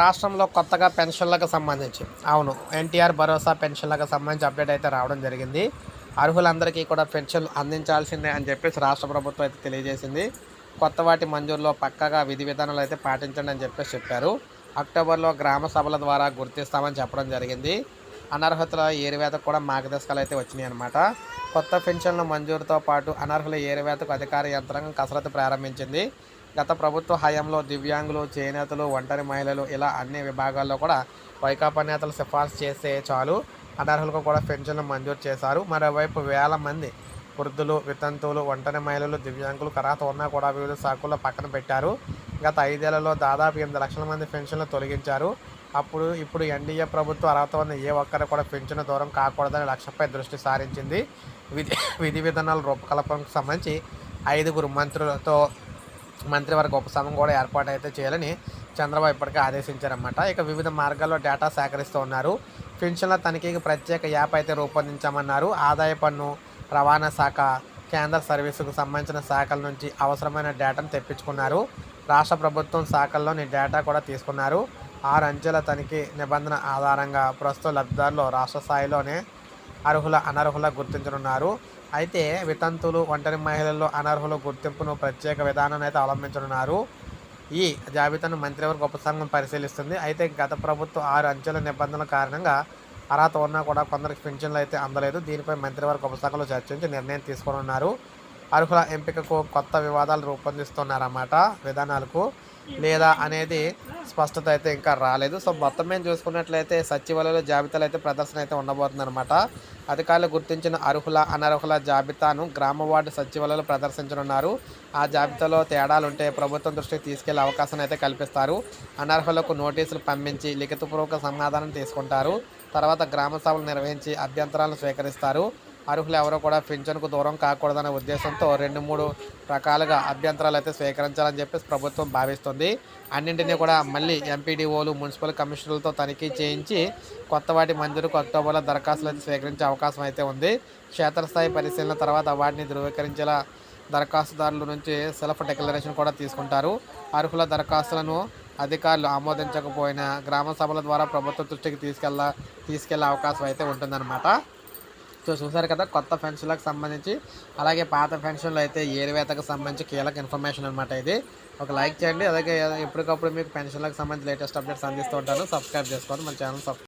రాష్ట్రంలో కొత్తగా పెన్షన్లకు సంబంధించి. అవును ఎన్టీఆర్ భరోసా పెన్షన్లకు సంబంధించి అప్డేట్ అయితే రావడం జరిగింది. అర్హులందరికీ కూడా పెన్షన్లు అందించాల్సిందే అని చెప్పేసి రాష్ట్ర ప్రభుత్వం అయితే తెలియజేసింది. కొత్త వాటి మంజూరులో పక్కగా విధి విధానాలు అయితే పాటించండి అని చెప్పేసి చెప్పారు. అక్టోబర్లో గ్రామ సభల ద్వారా గుర్తిస్తామని చెప్పడం జరిగింది. అనర్హతల ఏరివేతకు కూడా మార్గదర్శకాలు అయితే వచ్చినాయి అనమాట కొత్త పెన్షన్ల మంజూరుతో పాటు అనర్హుల ఏరివేతకు అధికార యంత్రాంగం కసరత్తు ప్రారంభించింది. గత ప్రభుత్వ హయాంలో దివ్యాంగులు చేనేతలు ఒంటరి మహిళలు ఇలా అన్ని విభాగాల్లో కూడా వైకాపా నేతలు సిఫార్సు చేస్తే చాలు. అనర్హులకు కూడా పెన్షన్లు మంజూరు చేశారు. మరోవైపు వేల మంది వృద్ధులు వితంతువులు ఒంటరి మహిళలు దివ్యాంగులు కరాత ఉన్నా కూడా వివిధ శాఖల్లో పక్కన పెట్టారు. గత ఐదేళ్ళలో దాదాపు ఎనిమిది లక్షల మంది పెన్షన్లు తొలగించారు. అప్పుడు ఇప్పుడు ఎన్డీఏ ప్రభుత్వం అర్హత ఉన్న ఏ ఒక్కరు కూడా పెన్షన్ దూరం కాకూడదనే లక్ష్యంపై దృష్టి సారించింది. విధి విధి విధానాల రూపకల్పనకు సంబంధించి ఐదుగురు మంత్రులతో మంత్రివర్గ ఉపశమనం కూడా ఏర్పాటు అయితే చేయాలని చంద్రబాబు ఇప్పటికే ఆదేశించారన్నమాట. ఇక వివిధ మార్గాల్లో డేటా సేకరిస్తూ ఉన్నారు. పెన్షన్ల తనిఖీకి ప్రత్యేక యాప్ అయితే రూపొందించామన్నారు. ఆదాయ పన్ను రవాణా శాఖ కేంద్ర సర్వీసుకు సంబంధించిన శాఖల నుంచి అవసరమైన డేటాను తెప్పించుకున్నారు. రాష్ట్ర ప్రభుత్వం శాఖల్లోని డేటా కూడా తీసుకున్నారు. ఆరు అంచెల తనిఖీ నిబంధన ఆధారంగా ప్రస్తుత లబ్ధిదారులు రాష్ట్ర స్థాయిలోనే అర్హుల అనర్హుల గుర్తించనున్నారు. అయితే వితంతులు ఒంటరి మహిళల్లో అనర్హుల గుర్తింపును ప్రత్యేక విధానాన్ని అయితే అవలంబించనున్నారు. ఈ జాబితాను మంత్రివర్గ ఉపసంఘం పరిశీలిస్తుంది. అయితే గత ప్రభుత్వం ఆరు అంచెల నిబంధనల కారణంగా అర్హత ఉన్నా కూడా కొందరికి పింఛన్లు అయితే అందలేదు. దీనిపై మంత్రివర్గ ఉపసంఘంలో చర్చించి నిర్ణయం తీసుకోనున్నారు. అర్హుల ఎంపికకు కొత్త వివాదాలు రూపొందిస్తున్నారన్నమాట విధానాలకు. లేదా అనేది స్పష్టత అయితే ఇంకా రాలేదు. సో మొత్తం మేము చూసుకున్నట్లయితే సచివాలయంలో జాబితాలు అయితే ప్రదర్శన అయితే ఉండబోతుందన్నమాట. అధికారులు గుర్తించిన అర్హుల అనర్హుల జాబితాను గ్రామ వార్డు సచివాలయంలో ప్రదర్శించనున్నారు. ఆ జాబితాలో తేడాలు ఉంటే ప్రభుత్వం దృష్టికి తీసుకెళ్ళే అవకాశం అయితే కల్పిస్తారు. అనర్హులకు నోటీసులు పంపించి లిఖితపూర్వక సమాధానం తీసుకుంటారు. తర్వాత గ్రామ సభలు నిర్వహించి అభ్యంతరాలను స్వీకరిస్తారు. అర్హులు ఎవరో కూడా పింఛన్కు దూరం కాకూడదనే ఉద్దేశంతో రెండు మూడు రకాలుగా అభ్యంతరాలు అయితే స్వీకరించాలని చెప్పేసి ప్రభుత్వం భావిస్తుంది. అన్నింటినీ కూడా మళ్ళీ ఎంపీడీఓలు మున్సిపల్ కమిషనర్లతో తనిఖీ చేయించి కొత్త వాటి మంజూరుకు అక్టోబర్లో దరఖాస్తులు అయితే స్వీకరించే అవకాశం అయితే ఉంది. క్షేత్రస్థాయి పరిశీలన తర్వాత వాటిని ధృవీకరించేలా దరఖాస్తుదారుల నుంచి సెల్ఫ్ డిక్లరేషన్ కూడా తీసుకుంటారు. అర్హుల దరఖాస్తులను అధికారులు ఆమోదించకపోయినా గ్రామ సభల ద్వారా ప్రభుత్వ దృష్టికి తీసుకెళ్ళ తీసుకెళ్ళే అవకాశం అయితే ఉంటుందన్నమాట. సో చూసారు కదా కొత్త పెన్షన్లకు సంబంధించి అలాగే పాత పెన్షన్లు అయితే ఏరువేతకు సంబంధించి కీలక ఇన్ఫర్మేషన్ అనమాట ఇది. ఒక లైక్ చేయండి అలాగే ఎప్పటికప్పుడు మీకు పెన్షన్లకు సంబంధించి లేటెస్ట్ అప్డేట్స్ అందిస్తూ ఉంటాను. సబ్స్క్రైబ్ చేసుకోండి మన ఛానల్ సబ్